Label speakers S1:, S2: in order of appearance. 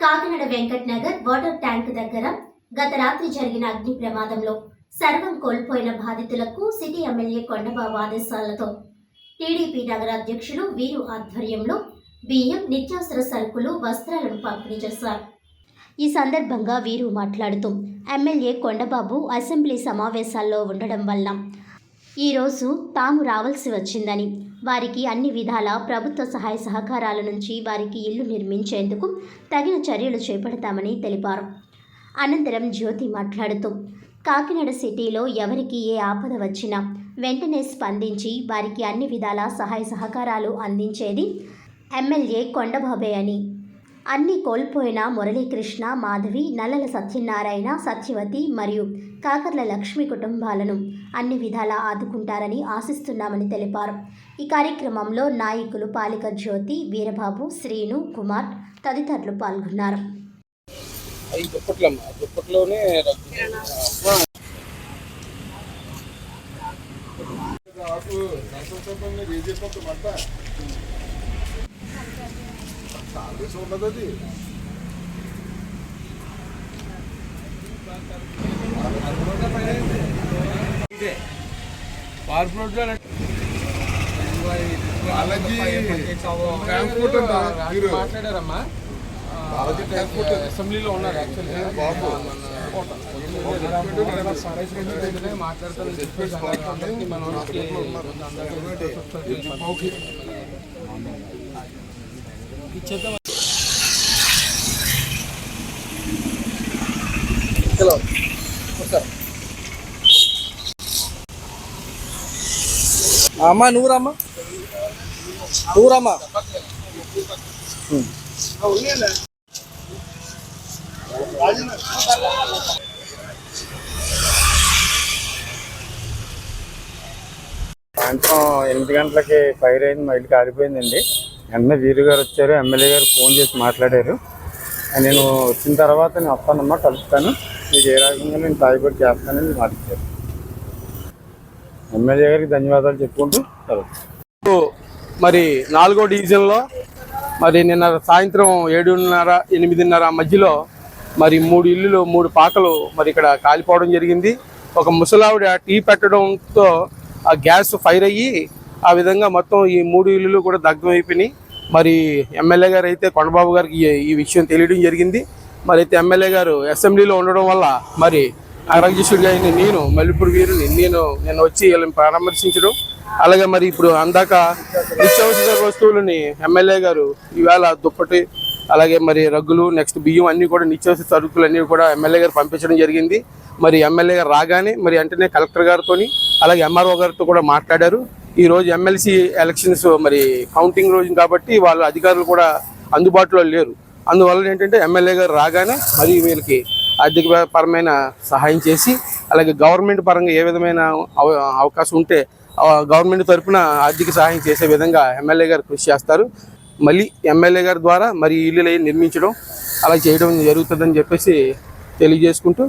S1: Kakinada Venkat Nagar water tank దగ్గర గత రాత్రి జరిగిన అగ్ని ప్రమాదంలో సర్వం కోల్పోయిన బాధితులకు సిటీ ఎమ్మెల్యే కొండబాబు ఆదేశాలతో టీడీపీ నగర అధ్యక్షులు వీరు ఆధ్వర్యంలో బియ్యం నిత్యావసర సరుకులు వస్త్రాలను పంపిణీ చేశారు. ఈ సందర్భంగా వీరు మాట్లాడుతూ ఎమ్మెల్యే కొండబాబు అసెంబ్లీ సమావేశాల్లో ఉండడం వల్ల ఈరోజు తాము రావాల్సి వచ్చిందని వారికి అన్ని విధాల ప్రభుత్వ సహాయ సహకారాల నుంచి వారికి ఇల్లు నిర్మించేందుకు తగిన చర్యలు చేపడతామని తెలిపారు. అనంతరం జ్యోతి మాట్లాడుతూ కాకినాడ సిటీలో ఎవరికి ఏ ఆపద వచ్చినా వెంటనే స్పందించి వారికి అన్ని విధాల సహాయ సహకారాలు అందించేది ఎమ్మెల్యే కొండబాబే అని అన్ని కోల్పోయిన మురళీకృష్ణ మాధవి నల్లల సత్యనారాయణ సత్యవతి మరియు కాకర్ల లక్ష్మి కుటుంబాలను అన్ని విధాలా ఆదుకుంటారని ఆశిస్తున్నామని తెలిపారు. ఈ కార్యక్రమంలో నాయకులు పాలిక జ్యోతి వీరబాబు శ్రీను కుమార్ తదితరులు పాల్గొన్నారు.
S2: అవి దుప్పట్లమ్మ దుప్పట్లోనే రద్దు
S3: ఉండదు అది
S2: పార్క్ రోడ్లో
S3: వాళ్ళకి ట్రాన్స్పోర్ట్ అంట మీరు
S2: మాట్లాడారమ్మా
S3: వాళ్ళకి ట్రాన్స్పోర్ట్ అంట.
S2: అసెంబ్లీలో ఉన్నారు యాక్చువల్లీ
S3: బాబు.
S2: ఇచ్చేద్దాం హలో సార్ అమ్మా నూరమ్మా నువ్వురమ్మా?
S4: సాయంత్రం ఎనిమిది గంటలకి ఫైర్ అయింది మా ఇల్లు కారిపోయిందండి వెంటనే వీరు గారు వచ్చారు ఎమ్మెల్యే గారు ఫోన్ చేసి మాట్లాడారు. నేను వచ్చిన తర్వాత నేను వస్తానమ్మా కలుస్తాను. మీకు ఏ రకంగా నేను సాయపడి చేస్తానని మాట్లాడారు ఎమ్మెల్యే గారికి ధన్యవాదాలు చెప్పుకుంటూ కలుస్తాను
S2: మరి నాలుగో డివిజన్లో మరి నిన్న సాయంత్రం ఏడున్నర ఎనిమిదిన్నర మధ్యలో మరి మూడు ఇల్లులు మూడు పాకలు మరి ఇక్కడ కాలిపోవడం జరిగింది. ఒక ముసలావిడ టీ పెట్టడంతో ఆ గ్యాస్ ఫైర్ అయ్యి ఆ విధంగా మొత్తం ఈ మూడు ఇల్లులు కూడా దగ్ధం అయిపోయినాయి. మరి ఎమ్మెల్యే గారు అయితే కొండబాబు గారికి ఈ- విషయం తెలియడం జరిగింది. మరి అయితే ఎమ్మెల్యే గారు అసెంబ్లీలో ఉండడం వల్ల మరి అధ్యక్షుడిగా అయిన నేను మల్లిపూర్ వీరుని నేను నేను వచ్చి వీళ్ళని పరామర్శించడం. అలాగే మరి ఇప్పుడు అందాక నిత్యావసర వస్తువులని ఎమ్మెల్యే గారు ఈవేళ దుప్పటి అలాగే మరి రగ్గులు నెక్స్ట్ బియ్యం అన్నీ కూడా నిత్యావసర సరుకులు అన్నీ కూడా ఎమ్మెల్యే గారు పంపించడం జరిగింది. మరి ఎమ్మెల్యే గారు రాగానే మరి వెంటనే కలెక్టర్ గారితో అలాగే ఎంఆర్ఓ గారితో కూడా మాట్లాడారు. ఈ రోజు ఎమ్మెల్సీ ఎలక్షన్స్ మరి కౌంటింగ్ రోజు కాబట్టి వాళ్ళ అధికారులు కూడా అందుబాటులో లేరు. అందువల్ల ఏంటంటే ఎమ్మెల్యే గారు రాగానే మరి వీళ్ళకి ఆర్థిక పరమైన సహాయం చేసి అలాగే గవర్నమెంట్ పరంగా ఏ విధమైన అవ- అవకాశం ఉంటే గవర్నమెంట్ తరఫున ఆర్థిక సహాయం చేసే విధంగా ఎమ్మెల్యే గారు కృషి చేస్తారు. మళ్ళీ ఎమ్మెల్యే గారి ద్వారా మరి ఈ ఇల్లులు నిర్మించడం అలా చేయడం జరుగుతుందని చెప్పేసి తెలియజేసుకుంటూ